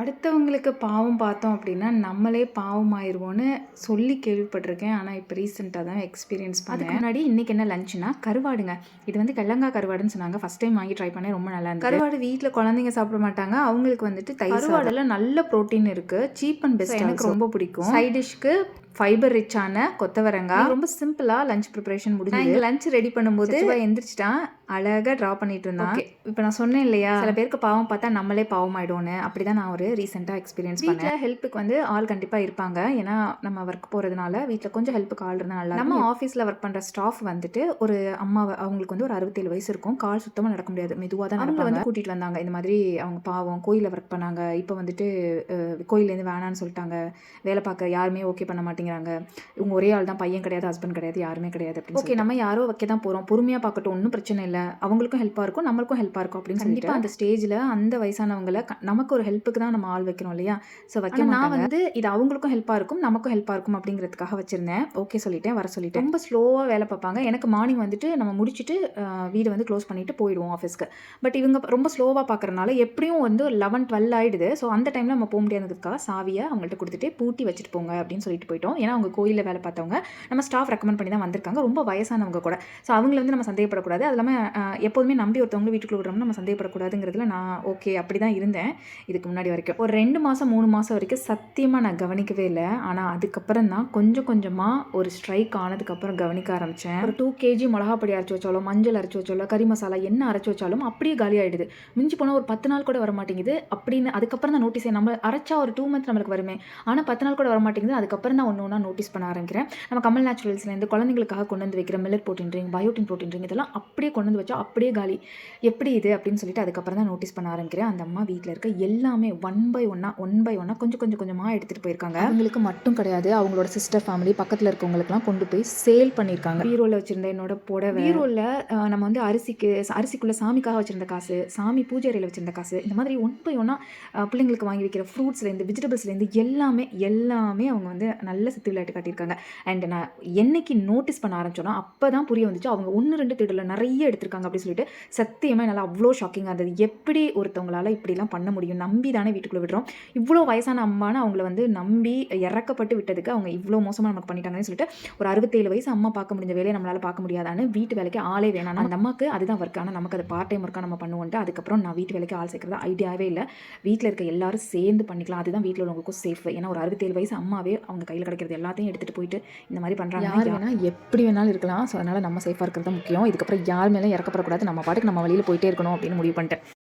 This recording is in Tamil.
அடுத்தவங்களுக்கு பாவம் பார்த்தோம் அப்படின்னா, நம்மளே பாவமாயிருவோம்னு சொல்லி கேள்விப்பட்டுருக்கேன். ஆனா, இப்ப ரீசென்ட்டா தான் எக்ஸ்பீரியன்ஸ் பண்ணேன். முன்னாடி இன்னைக்கு என்ன லஞ்சுனா, கருவாடுங்க. இது வந்து கல்லங்கா கருவாடுன்னு சொன்னாங்க. ஃபர்ஸ்ட் டைம் வாங்கி ட்ரை பண்ணேன். ரொம்ப நல்லா இருந்தது. கருவாடு வீட்ல குழந்தைங்க சாப்பிட மாட்டாங்க. அவங்களுக்கு வந்துட்டு தயிர் கருவாடுல நல்ல புரோட்டீன் இருக்கு. சீப் அண்ட் பெஸ்ட் எனக்கு ரொம்ப பிடிக்கும். சைட் டிஷ்க்கு ஃபைபர் ரிச்சான கொத்தவரங்காய் ரொம்ப சிம்பிளா லஞ்ச் ப்ரிப்பரேஷன் முடிஞ்சது. லஞ்ச் ரெடி பண்ணும்போது எந்திரிச்சிட்டான் அழகா ட்ரா பண்ணிட்டு இருந்தான். இப்போ நான் சொன்னேன் இல்லையா? சில பேருக்கு பாவம் பார்த்தா நம்மளே பாவம் ஆயிடும்னு அப்படிதான் நான் ஒரு ரீசெண்டாக எக்ஸ்பீரியன்ஸ் பண்ணேன். ஹெல்ப்புக்கு வந்து ஆள் கண்டிப்பாக இருப்பாங்க. ஏன்னா நம்ம ஒர்க் போகிறதுனால வீட்டில் கொஞ்சம் ஹெல்ப்புக்கு ஆள் இருந்தால் நல்லா நம்ம ஆஃபீஸில் ஒர்க் பண்ணுற ஸ்டாஃப் வந்துட்டு ஒரு அம்மா அவங்களுக்கு வந்து ஒரு அறுபத்தேழு வயசு இருக்கும். கால் சுத்தமாக நடக்க முடியாது. மெதுவாக தான் அவங்க வந்து கூட்டிகிட்டு வந்தாங்க. இந்த மாதிரி அவங்க பாவம் கோயிலில் ஒர்க் பண்ணாங்க. இப்போ வந்துட்டு கோயிலேருந்து வேணான்னு சொல்லிட்டாங்க. வேலை பார்க்க யாருமே ஓகே பண்ண மாட்டேங்கிறாங்க இவங்க ஒரே ஆள் தான் பையன் கிடையாது ஹஸ்பண்ட் கிடையாது யாருமே கிடையாது அப்படின்னு ஓகே நம்ம யாரோ வைக்க தான் போகிறோம் பொறுமையாக பார்க்கட்டும் ஒன்றும் பிரச்சனை இல்லை. அவங்களுக்கும் ஹெல்ப்பாக இருக்கும் நம்மளுக்கும் ஹெல்ப்பாக இருக்கும் அப்படின்னு சொல்லிட்டு. அந்த ஸ்டேஜில் அந்த வயசானவங்களை நமக்கு ஒரு ஹெல்ப்புக்கு தான் நம்ம ஆள் வைக்கிறோம் இல்லையா? ஸோ வைக்க நான் வந்து இது அவங்களுக்கும் ஹெல்ப்பாக இருக்கும் நமக்கும் ஹெல்ப்பாக இருக்கும் அப்படிங்கிறதுக்காக வச்சிருந்தேன். ஓகே சொல்லிட்டேன் வர சொல்லிட்டேன். ரொம்ப ஸ்லோவாக வேலை பார்ப்பாங்க. எனக்கு மார்னிங் வந்துட்டு நம்ம முடிச்சுட்டு வீடு வந்து க்ளோஸ் பண்ணிட்டு போயிடுவோம் ஆஃபீஸ்க்கு பட் இவங்க ரொம்ப ஸ்லோவாக பார்க்கறனால எப்படியும் வந்து லெவன் டுவெல் ஆயிடுது. ஸோ அந்த டைமில் நம்ம போக முடியாததுக்காக சாவியை அவங்கள்ட்ட கொடுத்துட்டு பூட்டி வச்சுட்டு போங்க அப்படின்னு சொல்லிட்டு போயிட்டோம். ஏன்னா அவங்க கோயிலில் வேலை பார்த்தவங்க. நம்ம ஸ்டாஃப் ரெக்கமெண்ட் பண்ணி தான் வந்திருக்காங்க. ரொம்ப வயசானவங்க கூட. ஸோ அவங்கள வந்து நம்ம சந்தேகப்படக்கூடாது. அது இல்லாமல் எப்போதுமே நம்பி ஒருத்தவங்க வீட்டுக்குள்ள விடுறோம்னு நம்ம சந்தேகப்படக்கூடாதுங்கிறதுல நான் ஓகே அப்படி தான் இருந்தேன். இதுக்கு முன்னாடி வரைக்கும். ஒரு ரெண்டு மாதம் மூணு மாதம் வரைக்கும் சத்தியமாக நான் கவனிக்கவே இல்லை. ஆனால் அதுக்கப்புறம் தான் கொஞ்சம் கொஞ்சமாக ஒரு ஸ்ட்ரைக் ஆனதுக்கப்புறம் கவனிக்க ஆரம்பித்தேன் ஒரு டூ கேஜி மிளகா பொடி அரைச்சி வச்சாலும் மஞ்சள் அரைச்சி வச்சாலும் கறி மசாலா என்ன அரைச்சி வச்சாலும் அப்படியே காலி ஆகிடுது மிஞ்சி போனால் ஒரு பத்து நாள் கூட வர மாட்டேங்குது. அப்படின்னு அதுக்கப்புறம் தான் நோட்டீஸ் நம்ம அரைச்சா ஒரு டூ மந்த் நம்மளுக்கு வருமே. ஆனால் பத்து நாள் கூட வர மாட்டேங்குது. அதுக்கப்புறம் தான் ஒன்று ஒன்றா நோட்டீஸ் பண்ண ஆரம்பிக்கிறேன். நம்ம கமல் நேச்சுரல்ஸ்லேருந்து குழந்தைங்களுக்காக கொண்டு வந்து வைக்கிற millet protein drink biotin protein drink இதெல்லாம் அப்படியே கொண்டு வந்து வச்சா அப்படியே காலி. எப்படி இது அப்படின்னு சொல்லிட்டு அதுக்கப்புறம் தான் நோட்டீஸ் பண்ண ஆரம்பிக்கிறேன். அந்த அம்மா வீட்டில் இருக்க எல்லாமே ஒன் பை ஒன்னா ஒன் பை ஒன்னா கொஞ்சம் கொஞ்சம் கொஞ்சமாக எடுத்துகிட்டு போயிருக்காங்க. அவங்களுக்கு மட்டும் கிடையாது. அவங்களோட சிஸ்டர் ஃபேமிலி பக்கத்தில் இருக்கவங்களுக்குலாம் கொண்டு போய் சேல் பண்ணியிருக்காங்க. பீரோவில் வச்சிருந்த என்னோட புடவை. பீரோவில் நம்ம வந்து அரிசிக்கு அரிசிக்குள்ள சாமிக்காக வச்சிருந்த காசு சாமி பூஜை அறையில் வச்சிருந்த காசு இந்த மாதிரி ஒன் பை ஒன்னா பிள்ளைங்களுக்கு வாங்கி வைக்கிற ஃப்ரூட்ஸ்லேருந்து வெஜிடபிள்ஸ்லேருந்து எல்லாமே எல்லாமே அவங்க வந்து நல்ல சித்து விளையாட்டு காட்டியிருக்காங்க. அண்ட் நான் என்னைக்கு நோட்டீஸ் பண்ண ஆரம்பிச்சோன்னா அப்போ தான் புரிய வந்துச்சு. அவங்க ஒன்று ரெண்டு திடல நிறைய எடுத்திருக்காங்க அப்படின்னு சொல்லிட்டு சத்தியமாக என்னால் அவ்வளோ ஷாக்கிங்காக இருந்தது. எப்படி ஒருத்தவங்களால் இப்படிலாம் பண்ண முடியும்? நம்பி தானே வீட்டுக்குள்ளே விடுறோம். இவ்வளோ வயசான அம்மானு அவங்கள வந்து நம்பி இறக்கப்பட்டு விட்டதுக்கு அவங்க இவ்வளோ மோசமாக நமக்கு பண்ணிட்டாங்கன்னு சொல்லிட்டு ஒரு அறுபத்தேழு வயசு அம்மா பார்க்க முடிஞ்ச வேலையை நம்மளால் பார்க்க முடியாதான்னு வீட்டு வேலைக்கு ஆளே வேணாம். அந்த அம்மாவுக்கு அதுதான் ஒர்க் ஆனால் நமக்கு அது பார்ட் டைம் ஒர்க்காக நம்ம பண்ணுவோன்ட்டு அதுக்கப்புறம் நான் வீட்டு வேலைக்கு ஆள் சேர்க்குறது ஐடியாவே இல்லை. வீட்டில் இருக்க எல்லாரும் சேர்ந்து பண்ணிக்கலாம். அதுதான் வீட்டில் உள்ளவங்களுக்கும் சேஃப் ஏன்னா ஒரு அறுபத்தேழு வயசு அம்மாவே அவங்க கையில் கிடைக்கிறது எல்லாத்தையும் எடுத்துகிட்டு போயிட்டு இந்த மாதிரி பண்ணுறாங்க யார் வேணால் எப்படி வேணாலும் இருக்கலாம். ஸோ அதனால் நம்ம சேஃபாக இருக்கிறது தான் முக்கியம். இதுக்கப்புறம் யார் மேலே இறக்கப்படக்கூடாது. நம்ம பாட்டுக்கு நம்ம வழியில் போயிட்டே இருக்கணும் அப்படின்னு முடிவு பண்ணிட்டேன்.